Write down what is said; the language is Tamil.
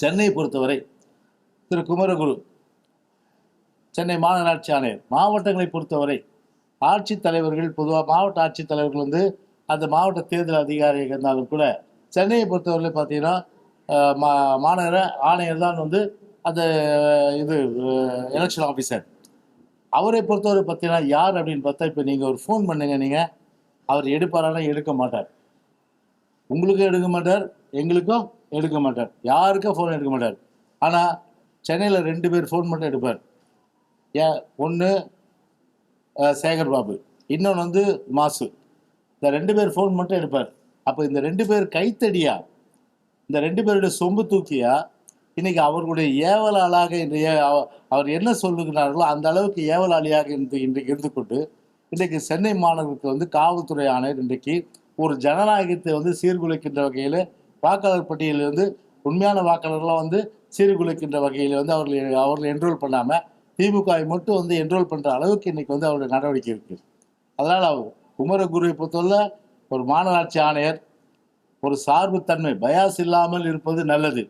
சென்னையை பொறுத்தவரை திரு குமரகுரு சென்னை மாநகராட்சி ஆணையர் மாவட்டங்களை பொறுத்தவரை ஆட்சித் தலைவர்கள் பொதுவாக மாவட்ட ஆட்சித் தலைவர்கள் வந்து அந்த மாவட்ட தேர்தல் அதிகாரியாக இருந்தாலும் கூட சென்னையை பொறுத்தவரையில் பார்த்தீங்கன்னா மா மாநகர ஆணையர் தான் வந்து அந்த இது எலெக்ஷன் ஆஃபீஸர் அவரை பொறுத்தவரை பார்த்தீங்கன்னா யார் அப்படின்னு பார்த்தா இப்போ நீங்கள் ஒரு ஃபோன் பண்ணுங்க நீங்கள் அவர் எடுப்பாரானா எடுக்க மாட்டார். உங்களுக்கும் எடுக்க மாட்டார் எங்களுக்கும் எடுக்க மாட்டார். யாருக்கும் ஃபோன் எடுக்க மாட்டார். ஆனால் சென்னையில் ரெண்டு பேர் ஃபோன் மட்டும் எடுப்பார். ஏன் ஒன்று சேகர் பாபு இன்னொன்று வந்து மாசு. இந்த ரெண்டு பேர் ஃபோன் மட்டும் எடுப்பார். அப்போ இந்த ரெண்டு பேர் கைத்தடியா இந்த ரெண்டு பேருடைய சொம்பு தூக்கியா இன்னைக்கு அவர்களுடைய ஏவலாளாக இன்றைய அவர் என்ன சொல்லுகிறார்களோ அந்த அளவுக்கு ஏவலாளியாக இருந்து இன்றைக்கு இருந்து கொண்டு இன்றைக்கு சென்னை மாநகருக்கு வந்து காவல்துறை ஆணையர் இன்றைக்கு ஒரு ஜனநாயகத்தை வந்து சீர்குலைக்கின்ற வகையில் வாக்காளர் பட்டியலில் வந்து உண்மையான வாக்காளர்லாம் வந்து சீர்குலைக்கின்ற வகையில் வந்து அவர்கள் அவர்களை என்ரோல் பண்ணாமல் திமுகவை மட்டும் வந்து என்ரோல் பண்ணுற அளவுக்கு இன்னைக்கு வந்து அவருடைய நடவடிக்கை இருக்குது அதனால் அவர் குமரகுருவை பொறுத்தவரை ஒரு மாநகராட்சி ஆணையர் ஒரு சார்புத்தன்மை பயாஸ் இல்லாமல் இருப்பது நல்லது.